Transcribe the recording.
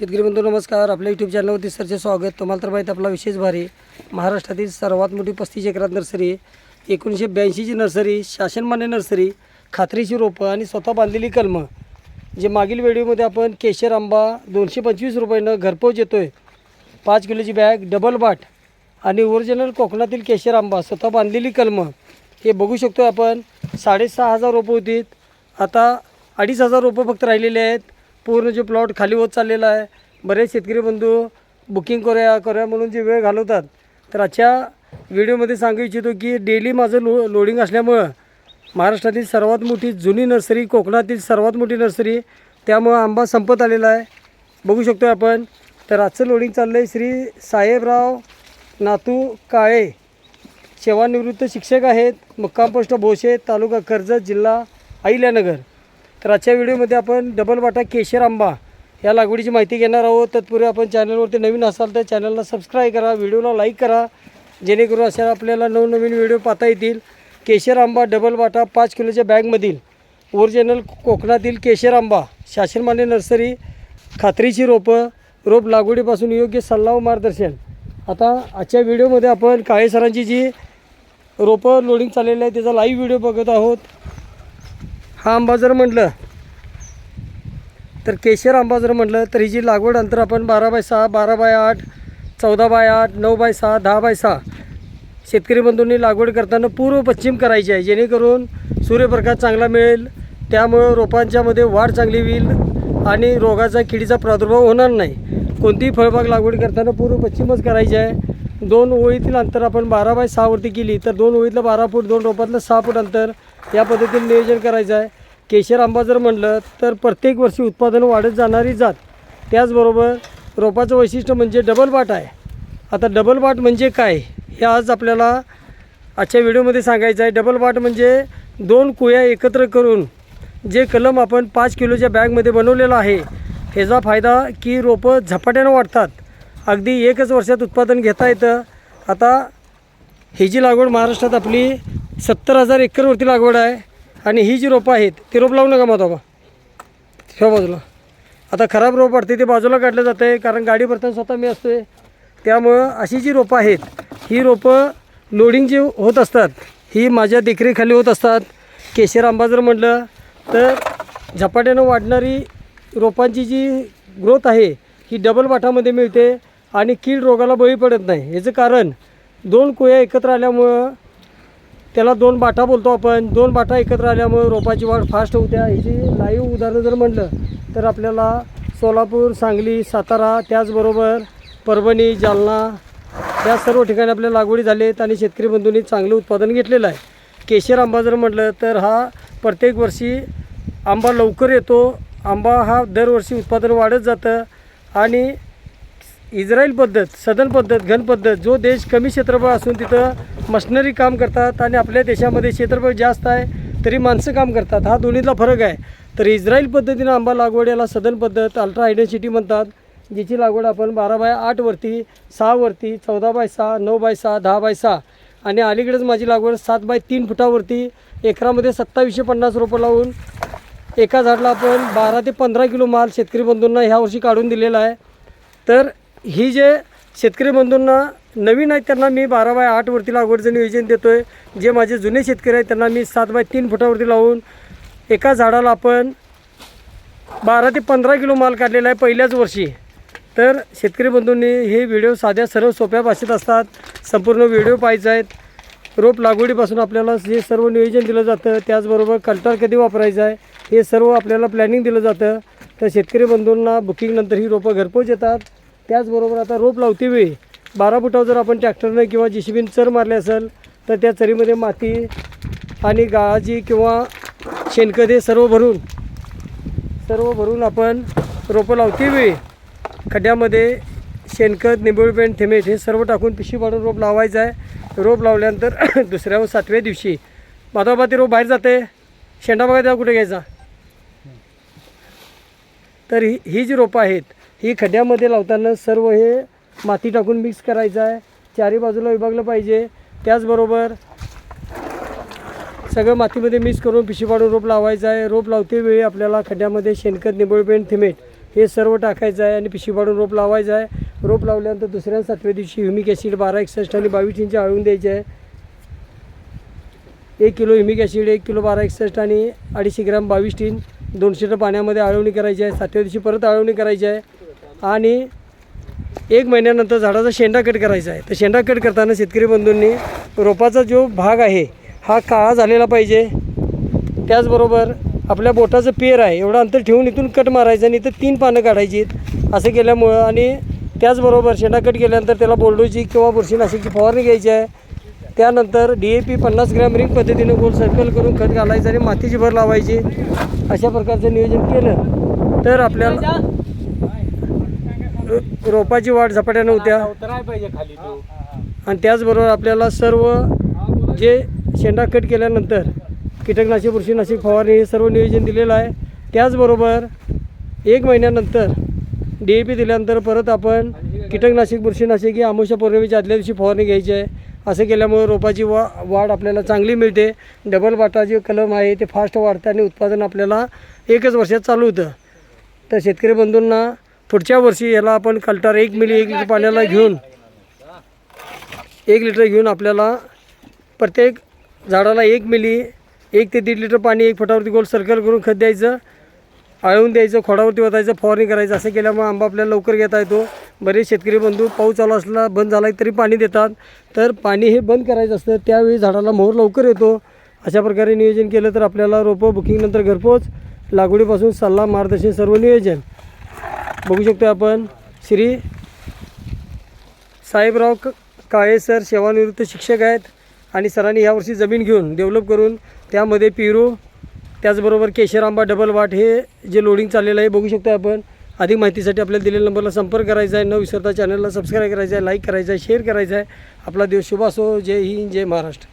शेतकरी बंधू नमस्कार. आपल्या यूट्यूब चॅनलवरती सरचे स्वागत. तुम्हाला तर माहीत आपला विशेष भारी. महाराष्ट्रातील सर्वात मोठी पस्तीस एकरात नर्सरी एकोणीसशे ब्याऐंशीची नर्सरी शासनमान्य नर्सरी खात्रीची रोपं आणि स्वतः बांधलेली कलमं. जे मागील व्हिडिओमध्ये आपण केशर आंबा दोनशे पंचवीस रुपयानं घरपोच येतो आहे पाच किलोची बॅग डबल बाट आणि ओरिजिनल कोकणातील केशर आंबा स्वतः बांधलेली कलमं. हे बघू शकतो आपण. साडेसहा हजार रोपं होती आता अडीच हजार रोपं फक्त राहिलेले आहेत. पूर्ण जे प्लॉट खाली होत चाललेला आहे. बरेच शेतकरी बंधू बुकिंग करूया करूया म्हणून जे वेळ घालवतात. तर आजच्या व्हिडिओमध्ये सांगू इच्छितो की डेली माझं लो लोडिंग असल्यामुळं महाराष्ट्रातील सर्वात मोठी जुनी नर्सरी कोकणातील सर्वात मोठी नर्सरी त्यामुळं आंबा संपत आलेला आहे. बघू शकतो आपण. तर आजचं लोडिंग चाललं आहे श्री साहेबराव नातू काळे. सेवानिवृत्त शिक्षक आहेत. मुक्काम पोस्ट भोसे तालुका कर्जत जिल्हा अहिल्यानगर. तर आजच्या व्हिडिओमध्ये आपण डबल वाटा केशर आंबा या लागवडीची माहिती घेणार आहोत. तत्पूर्वी आपण चॅनलवरती नवीन असाल तर चॅनलला सबस्क्राईब करा व्हिडिओला लाईक करा. जेणेकरून अशा आपल्याला नवनवीन व्हिडिओ पाहता येतील. केशर आंबा डबल वाटा पाच किलोच्या बॅगमधील ओरिजिनल कोकणातील केशर आंबा शासनमान्य नर्सरी खात्रीची रोपं रोप लागवडीपासून योग्य सल्ला व मार्गदर्शन. आता आजच्या व्हिडिओमध्ये आपण काळे सरांची जी रोपं लोडिंग चाललेली आहे त्याचा लाईव्ह व्हिडिओ बघत आहोत. हा आंबा जर म्हटलं. तर केशर आंबा जर म्हटलं तर ही जी लागवड अंतर आपण बारा बाय सहा बारा बाय आठ चौदा बाय आठ नऊ बाय सहा दहा बाय सहा शेतकरी बंधूंनी लागवड करताना पूर्व पश्चिम करायची आहे. जेणेकरून सूर्यप्रकाश चांगला मिळेल त्यामुळं रोपांच्यामध्ये वाढ चांगली होईल आणि रोगाचा किडीचा प्रादुर्भाव होणार नाही. कोणतीही फळबाग लागवड करताना पूर्व पश्चिमच करायची आहे. दोन ओळीतील अंतर आपण बारा बाय सहावरती केली तर दोन ओळीतलं बारा फूट दोन रोपातलं सहा फूट अंतर या पद्धतीने नियोजन करायचं आहे. केशर आंबा जर म्हणलं तर प्रत्येक वर्षी उत्पादन वाढत जाणारी जात. त्याचबरोबर रोपाचं वैशिष्ट्य म्हणजे डबल बाट आहे. आता डबल बाट म्हणजे काय? हे आज आपल्याला आजच्या व्हिडिओमध्ये सांगायचं आहे. डबल बाट म्हणजे दोन कुया एकत्र करून जे कलम आपण पाच किलोच्या बॅगमध्ये बनवलेलं आहे ह्याचा फायदा की रोपं झपाट्यानं वाढतात. अगदी एकच वर्षात उत्पादन घेता येतं. आता ही जी लागवड महाराष्ट्रात आपली सत्तर हजार एकरवरती लागवड आहे आणि ही जी रोपं आहेत ती रोप लावू नका मातोबा ह्या बाजूला. आता खराब रोप वाढते ते बाजूला काढलं जातं आहे कारण गाडी भरताना स्वतः मी असतो आहे त्यामुळं अशी जी रोपं आहेत ही रोपं लोडिंग जी होत असतात ही माझ्या देखरेखाली होत असतात. केशर आंबा जर म्हटलं तर झपाट्यानं वाढणारी रोपांची जी ग्रोथ आहे ही डबल वाटामध्ये मिळते आणि कीड रोगाला बळी पडत नाही. याचं कारण दोन कोया एकत्र आल्यामुळं त्याला दोन बाटा बोलतो आपण. दोन बाटा एकत्र आल्यामुळे रोपाची वाढ फास्ट होत्या. ह्याची लाईव्ह उदाहरणं जर म्हटलं तर आपल्याला सोलापूर सांगली सातारा त्याचबरोबर परभणी जालना या सर्व ठिकाणी आपल्या लागवडी झालेत आणि शेतकरी बंधूंनी चांगलं उत्पादन घेतलेलं आहे. केशर आंबा जर म्हटलं तर हा प्रत्येक वर्षी आंबा लवकर येतो. आंबा हा दरवर्षी उत्पादन वाढत जातं आणि इस्रायल पद्धत सदन पद्धत घन पद्धत जो देश कमी क्षेत्रफळ असून तिथं मशनरी काम करतात आणि आपल्या देशामध्ये क्षेत्रफळ जास्त आहे तरी माणसं काम करतात. हा दोन्हीतला फरक आहे. तर इस्रायल पद्धतीनं आंबा लागवड याला सदन पद्धत अल्ट्रा आयडेन्सिटी म्हणतात ज्याची लागवड आपण बारा बाय आठवरती सहावरती चौदा बाय सहा नऊ बाय सहा दहा बाय सहा आणि अलीकडेच माझी लागवड सात बाय तीन फुटावरती एकरामध्ये सत्तावीसशे पन्नास रोपं लावून एका झाडला आपण बारा ते पंधरा किलो माल शेतकरी बंधूंना ह्या वर्षी काढून दिलेला आहे. तर ही जे शेतकरी बंधूंना नवीन आहेत त्यांना मी बारा बाय आठवरती लागवडचं नियोजन देतो आहे जे माझे जुने शेतकरी आहेत त्यांना मी सात बाय तीन फुटावरती लावून एका झाडाला आपण बारा ते पंधरा किलो माल काढलेला आहे पहिल्याच वर्षी. तर शेतकरी बंधूंनी हे व्हिडिओ साध्या सर्व सोप्या भाषेत असतात. संपूर्ण व्हिडिओ पाहायचे आहेत. रोप लागवडीपासून आपल्याला हे सर्व नियोजन दिलं जातं त्याचबरोबर कल्टर कधी वापरायचं आहे हे सर्व आपल्याला प्लॅनिंग दिलं जातं. तर शेतकरी बंधूंना बुकिंगनंतर ही रोपं घरपोच येतात. त्याचबरोबर आता रोप लावते वेळी बारा फुटावर जर आपण ट्रॅक्टरनं किंवा जी सी बीनं चर मारले असेल तर त्या चरीमध्ये माती आणि गाळाची किंवा शेणखत हे सर्व भरून सर्व भरून आपण रोपं लावते वेळी खड्ड्यामध्ये शेणखत निंबोळी पेंट थेमेट हे सर्व टाकून पिशवी पाडून रोप लावायचं आहे. रोप लावल्यानंतर दुसऱ्या व सातव्या दिवशी. माधोबा ते रोप बाहेर जाते. शेंडा बघा त्या कुठे घ्यायचा? तर ही ही जी रोपं आहेत ही खड्ड्यामध्ये लावताना सर्व हे माती टाकून मिक्स करायचं आहे. चारी बाजूला विभागलं पाहिजे. त्याचबरोबर सगळं मातीमध्ये मिक्स करून पिशी पाडून रोप लावायचं आहे. रोप लावते वेळी आपल्याला खड्ड्यामध्ये शेणखत निबळपेंट थिमेट हे सर्व टाकायचं आहे आणि पिशवी पाडून रोप लावायचं आहे. रोप लावल्यानंतर दुसऱ्या सातव्या दिवशी ह्युमिक ॲसिड बारा एकसष्ट आणि बावीस इंच आळून द्यायचे आहे. एक किलो ह्युमिक ॲसिड एक किलो बारा एकसष्ट आणि अडीचशे ग्रॅम बावीस टीन दोनशे पाण्यामध्ये आळवणी करायची आहे. सातव्या दिवशी परत आळवणी करायची आहे. आणि एक महिन्यानंतर झाडाचा शेंडा कट करायचा आहे. तर शेंडा कट करताना शेतकरी बंधूंनी रोपाचा जो भाग आहे हा काळा झालेला पाहिजे. त्याचबरोबर आपल्या बोटाचं पेर आहे एवढं अंतर ठेवून इथून कट मारायचं आणि इथं तीन पानं काढायची असं केल्यामुळं आणि त्याचबरोबर शेंडा कट केल्यानंतर त्याला बोल्डोची किंवा बुरशीनाशिकची फवारणी घ्यायची आहे. त्यानंतर डी ए पी पन्नास ग्रॅम रिंग पद्धतीनं गोल सर्कल करून खत घालायचं आणि मातीची भर लावायची. अशा प्रकारचं नियोजन केलं. तर आपल्याला रो- रोपाची वाढ झपाट्यानं होत्या. उतराय पाहिजे खाली तो. आणि त्याचबरोबर आपल्याला सर्व जे शेंडा कट केल्यानंतर कीटकनाशक बुरशीनाशक फवारणी हे सर्व नियोजन दिलेलं आहे. त्याचबरोबर एक महिन्यानंतर डी ए पी दिल्यानंतर परत आपण कीटकनाशक बुरशीनाशक ही आमुषा पौर्णिमेच्या आदल्या दिवशी फवारणी घ्यायची आहे. असं केल्यामुळे रोपाची वा वाढ आपल्याला चांगली मिळते. डबल बाटा जे कलम आहे ते फास्ट वाढतं आणि उत्पादन आपल्याला एकच वर्षात चालू होतं. तर शेतकरी बंधूंना पुढच्या वर्षी याला आपण कल्टार एक मिली एक लिटर पाण्याला घेऊन एक लिटर घेऊन आपल्याला प्रत्येक झाडाला एक मिली एक ते दीड लिटर पाणी एक फुटावरती गोल सर्कल करून खत द्यायचं आळवून द्यायचं खोडावरती ओतायचं फवारणी करायचं असं केल्यामुळे आंबा आपल्याला लवकर घेता येतो. बरेच शेतकरी बंधू पाऊस चालू असला बंद झाला तरी पाणी देतात. तर पाणी हे बंद करायचं असतं त्यावेळी झाडाला मोहर लवकर येतो. अशा प्रकारे नियोजन केलं तर आपल्याला रोपं बुकिंगनंतर घरपोच लागवडीपासून सल्ला मार्गदर्शन सर्व नियोजन. बघू शकतो आपण श्री साहेबराव क काळे सर सेवानिवृत्त शिक्षक आहेत आणि सरांनी यावर्षी जमीन घेऊन डेव्हलप करून त्यामध्ये पिरू त्याचबरोबर केशर आंबा डबल वाट हे जे लोडिंग चाललेलं आहे बघू शकतो आपण. अधिक माहितीसाठी आपल्याला दिलेल्या नंबरला संपर्क करायचा आहे. न विसरता चॅनलला सबस्क्राईब करायचं आहे लाईक करायचं आहे शेअर करायचं आहे. आपला दिवस शुभ असो जय हिंद जय महाराष्ट्र.